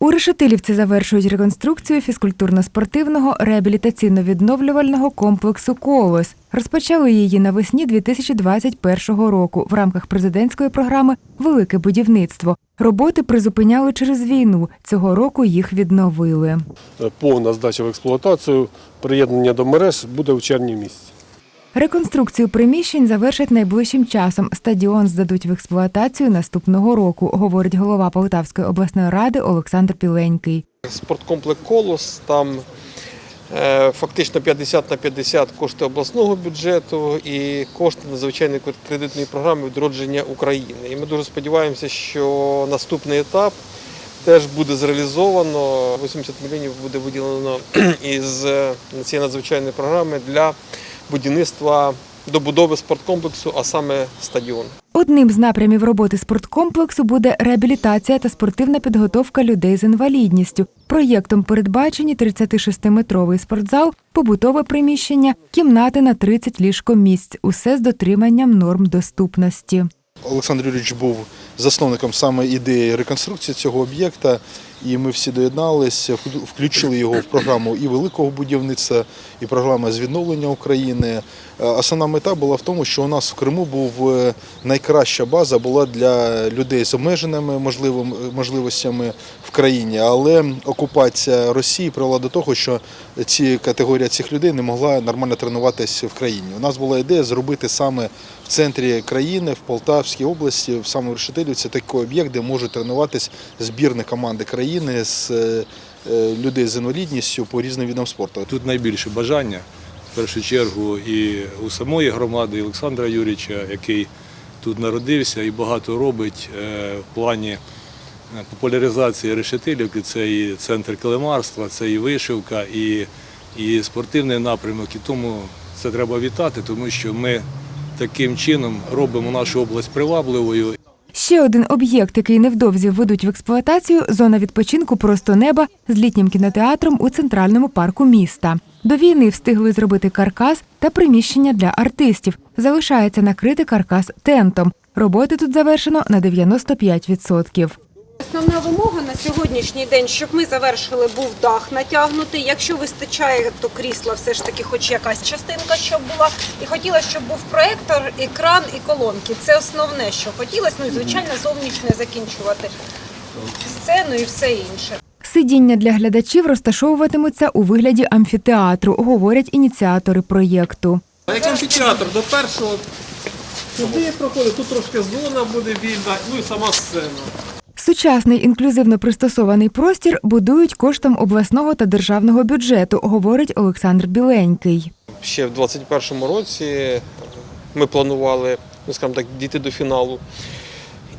У Решетилівці завершують реконструкцію фізкультурно-спортивного реабілітаційно-відновлювального комплексу Колос. Розпочали її навесні 2021 року в рамках президентської програми Велике будівництво. Роботи призупиняли через війну. Цього року їх відновили. повна здача в експлуатацію, приєднання до мереж буде в червні місяці. Реконструкцію приміщень завершать найближчим часом. Стадіон здадуть в експлуатацію наступного року, говорить голова Полтавської обласної ради Олександр Піленький. Спорткомплекс Колос там е, фактично 50 на 50 кошти обласного бюджету і кошти надзвичайної кредитної програми відродження України. І ми дуже сподіваємося, що наступний етап теж буде зреалізовано. 80 мільйонів буде виділено із е, цієї надзвичайної програми для будівництва добудови спорткомплексу, а саме стадіону. Одним з напрямів роботи спорткомплексу буде реабілітація та спортивна підготовка людей з інвалідністю. Проєктом передбачені 36-метровий спортзал, побутове приміщення, кімнати на 30 ліжкомісць. Усе з дотриманням норм доступності. Олександр Юрійович був засновником саме ідеї реконструкції цього об'єкта, і ми всі доєдналися, включили його в програму і великого будівництва, і програми з відновлення України. Е, Основна мета була в тому, що у нас в Криму був е, найкраща база була для людей з обмеженими можливостями в країні, але окупація Росії привела до того, що ці категорія цих людей не могла нормально тренуватися в країні. У нас була ідея зробити саме в центрі країни, в Полтавській області, в саме в Решетилівці, такий об'єкт, де можуть тренуватись збірні команди країни з е, е, людей з інвалідністю по різним видам спорту. Тут найбільше бажання, в першу чергу, і у самої громади і Олександра Юрійовича, який тут народився і багато робить е, в плані популяризації решетилівки. Це і центр килимарства, це і вишивка, і, і спортивний напрямок. І тому це треба вітати, тому що ми таким чином робимо нашу область привабливою Ще один об'єкт, який невдовзі введуть в експлуатацію зона відпочинку просто неба з літнім кінотеатром у центральному парку міста. До війни встигли зробити каркас та приміщення для артистів. Залишається накрити каркас тентом. Роботи тут завершено на 95%. Основна вимога на сьогоднішній день, щоб ми завершили, був дах натягнутий. Якщо вистачає, то крісла все ж таки, хоч якась частинка, щоб була. І хотіла, щоб був проектор, екран і колонки. Це основне, що хотілося. Ну і звичайно, зовнішнє закінчувати сцену і все інше. Сидіння для глядачів розташовуватимуться у вигляді амфітеатру, говорять ініціатори проєкту. А як амфітеатр до першого туди проходить, тут трошки зона буде вільна, ну і сама сцена. Сучасний інклюзивно пристосований простір будують коштом обласного та державного бюджету, говорить Олександр Біленький. Ще в 2021 році ми планували, ну скажімо так, дійти до фіналу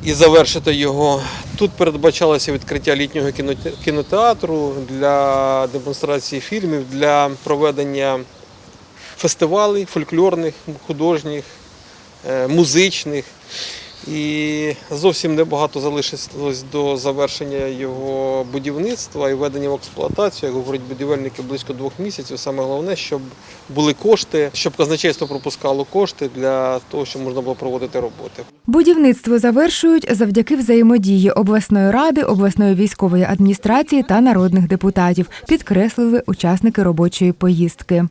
і завершити його. Тут передбачалося відкриття літнього кінотеатру для демонстрації фільмів, для проведення фестивалей фольклорних, художніх, е, музичних. І зовсім небагато залишилось до завершення його будівництва і введення в експлуатацію. Як говорять будівельники, близько двох місяців. Саме головне, щоб були кошти, щоб казначейство пропускало кошти для того, щоб можна було проводити роботи. Будівництво завершують завдяки взаємодії обласної ради, обласної військової адміністрації та народних депутатів, підкреслили учасники робочої поїздки.